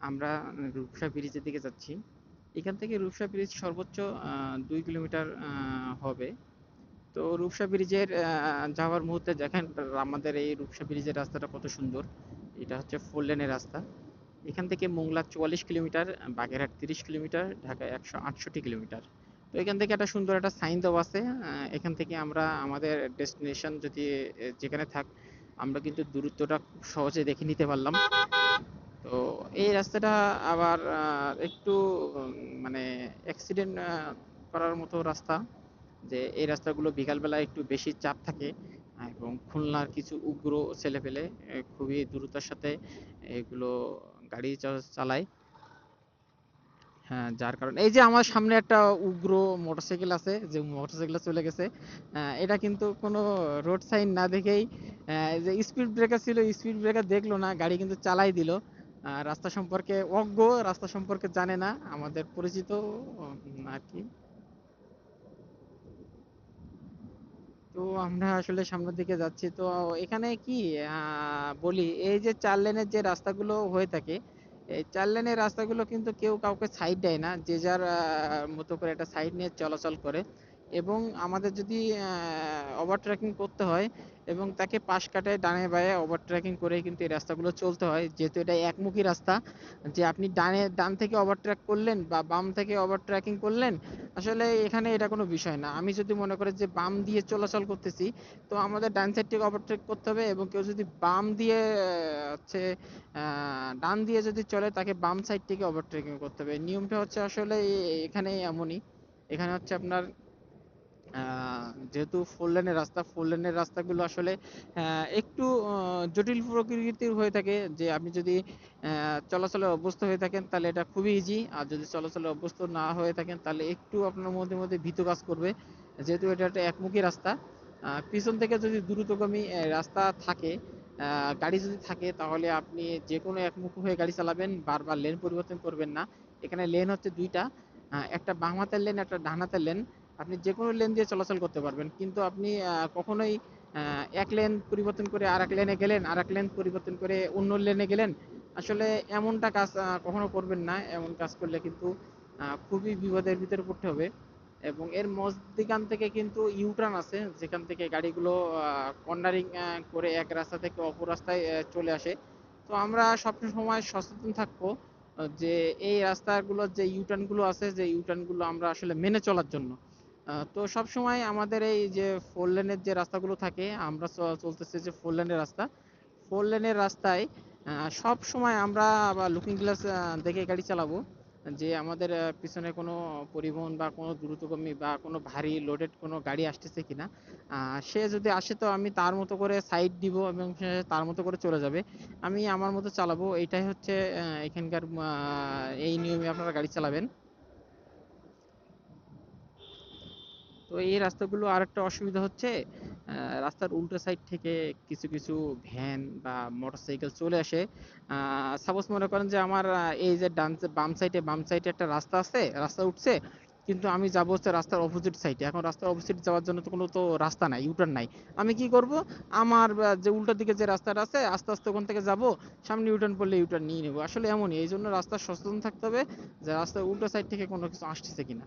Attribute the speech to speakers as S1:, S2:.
S1: আমরা রূপসা ব্রিজের দিকে যাচ্ছি। এখান থেকে রূপসা ব্রিজ সর্বোচ্চ দুই কিলোমিটার হবে। তো রূপসা ব্রিজের যাওয়ার মুহূর্তে দেখেন, আমাদের এই রূপসা ব্রিজের রাস্তাটা কত সুন্দর। এটা হচ্ছে ফোর লেনের রাস্তা। এখান থেকে মোংলা চুয়াল্লিশ কিলোমিটার, বাগেরহাট তিরিশ কিলোমিটার ঢাকা একশো আটষট্টি কিলোমিটার। তো এখান থেকে একটা সুন্দর একটা সাইন দেওয়া আছে এখান থেকে আমরা আমাদের ডেস্টিনেশন যদি যেখানে থাক, আমরা কিন্তু দূরত্বটা খুব সহজে দেখে নিতে পারলাম। তো এই রাস্তাটা আবার একটু মানে অ্যাক্সিডেন্ট করার মতো রাস্তা, যে এই রাস্তাগুলো বিকালবেলা একটু বেশি চাপ থাকে, এবং খুলনার কিছু উগ্র ছেলেপেলে খুবই দ্রুততার সাথে এগুলো গাড়ি চালায়। হ্যাঁ যার কারণে, এই যে আমার সামনে একটা উগ্র মোটরসাইকেল আছে, যে মোটরসাইকেলটা চলে গেছে এটা কিন্তু কোনো রোড সাইন না দেখেই যে স্পিড ব্রেকার ছিল স্পিড ব্রেকার দেখল না, গাড়ি কিন্তু চালাই দিল। রাস্তা সম্পর্কে অজ্ঞ, রাস্তা সম্পর্কে জানে না, আমাদের পরিচিত আর কি। তো আমরা আসলে সামনের দিকে যাচ্ছি। তো এখানে কি বলি, এই যে চার লেনের যে রাস্তাগুলো হয়ে থাকে, এই চার লেনের রাস্তাগুলো কিন্তু কেউ কাউকে সাইড দেয় না। যে যার মতো করে একটা সাইড নিয়ে চলাচল করে। এবং আমাদের যদি ওভারটেকিং করতে হয় এবং তাকে পাশ কাটায় ডানে বাঁয়ে ওভারটেকিং করে কিন্তু এই রাস্তাগুলো চলতে হয়। যেহেতু এটা একমুখী রাস্তা, যে আপনি ডানে, ডান থেকে ওভারট্রেক করলেন বা বাম থেকে ওভারট্রেকিং করলেন, আসলে এখানে এটা কোনো বিষয় না। আমি যদি মনে করি যে বাম দিয়ে চলাচল করতেছি, তো আমাদের ডান সাইড থেকে ওভারটেক করতে হবে এবং কেউ যদি বাম দিয়ে হচ্ছে ডান দিয়ে যদি চলে, তাকে বাম সাইড থেকে ওভারটেকিং করতে হবে। নিয়মটা হচ্ছে আসলে এখানে এমনই। এখানে হচ্ছে আপনার যেহেতু ফোর লেনের রাস্তা ফোর লেনের রাস্তাগুলো আসলে একটু জটিল প্রকৃতির হয়ে থাকে। যে আপনি যদি চলাচলে অভ্যস্ত হয়ে থাকেন, তাহলে এটা খুবই ইজি আর যদি চলাচলে অভ্যস্ত না হয়ে থাকেন, তাহলে একটু আপনার মধ্যে মধ্যে ভীত কাজ করবে। যেহেতু এটা একটা একমুখী রাস্তা পিছন থেকে যদি দ্রুতগামী রাস্তা থাকে গাড়ি যদি থাকে, তাহলে আপনি যে কোনো একমুখী হয়ে গাড়ি চালাবেন, বারবার লেন পরিবর্তন করবেন না। এখানে লেন হচ্ছে দুইটা একটা বাম হাতের লেন একটা ডান হাতের লেন আপনি যে কোনো লেন দিয়ে চলাচল করতে পারবেন। কিন্তু আপনি কখনোই এক লেন পরিবর্তন করে আর এক লেনে গেলেন আর এক লেন পরিবর্তন করে অন্য লেনে গেলেন, আসলে এমনটা কাজ কখনো করবেন না। এমন কাজ করলে কিন্তু খুবই বিপদের ভিতরে পড়তে হবে। এবং এর মধ্যিখান থেকে কিন্তু ইউটার্ন আছে, যেখান থেকে গাড়িগুলো কর্নারিং করে এক রাস্তা থেকে অপর রাস্তায় চলে আসে। তো আমরা সব সময় সচেতন থাকব যে এই রাস্তাগুলোর যে ইউটার্নগুলো আছে, যে ইউটার্নগুলো আমরা আসলে মেনে চলার জন্য। তো সব সময় আমাদের এই যে ফোর লেনের যে রাস্তাগুলো থাকে, আমরা চলতেছে যে ফোর লেনের রাস্তা। ফোর লেনের রাস্তায় সব সময় আমরা লুকিং গ্লাস দেখে গাড়ি চালাবো, যে আমাদের পিছনে কোনো পরিবহন বা কোনো দ্রুতগামী বা কোনো ভারী লোডেড কোনো গাড়ি আসতেছে কিনা সে যদি আসে তো আমি তার মতো করে সাইড দিব এবং সে তার মতো করে চলে যাবে। আমি আমার মতো চালাবো, এটাই হচ্ছে এখানকার এই নিয়মে আপনারা গাড়ি চালাবেন। তো এই রাস্তাগুলো আরেকটা অসুবিধা হচ্ছে রাস্তার উল্টো সাইড থেকে কিছু কিছু ভ্যান বা মোটরসাইকেল চলে আসে। সাপোজ মনে করেন যে আমার এই যে ডান বাম সাইডে বাম সাইডে একটা রাস্তা আছে, রাস্তা উঠছে, কিন্তু আমি যাব হচ্ছে রাস্তার অপোজিট সাইডে এখন রাস্তার অপোজিট যাওয়ার জন্য তো কোনো তো রাস্তা নাই ইউটার্ন নাই। আমি কি করব? আমার যে উল্টো দিকে যে রাস্তাটা আছে, আস্তে আস্তে ওখান থেকে যাব, সামনে ইউটার্ন পড়লে ইউটার্ন নিয়ে নেব। আসলে এমনই এই জন্য রাস্তা সচেতন থাকতে হবে যে রাস্তার উল্টো সাইড থেকে কোনো কিছু আসতেছে কিনা।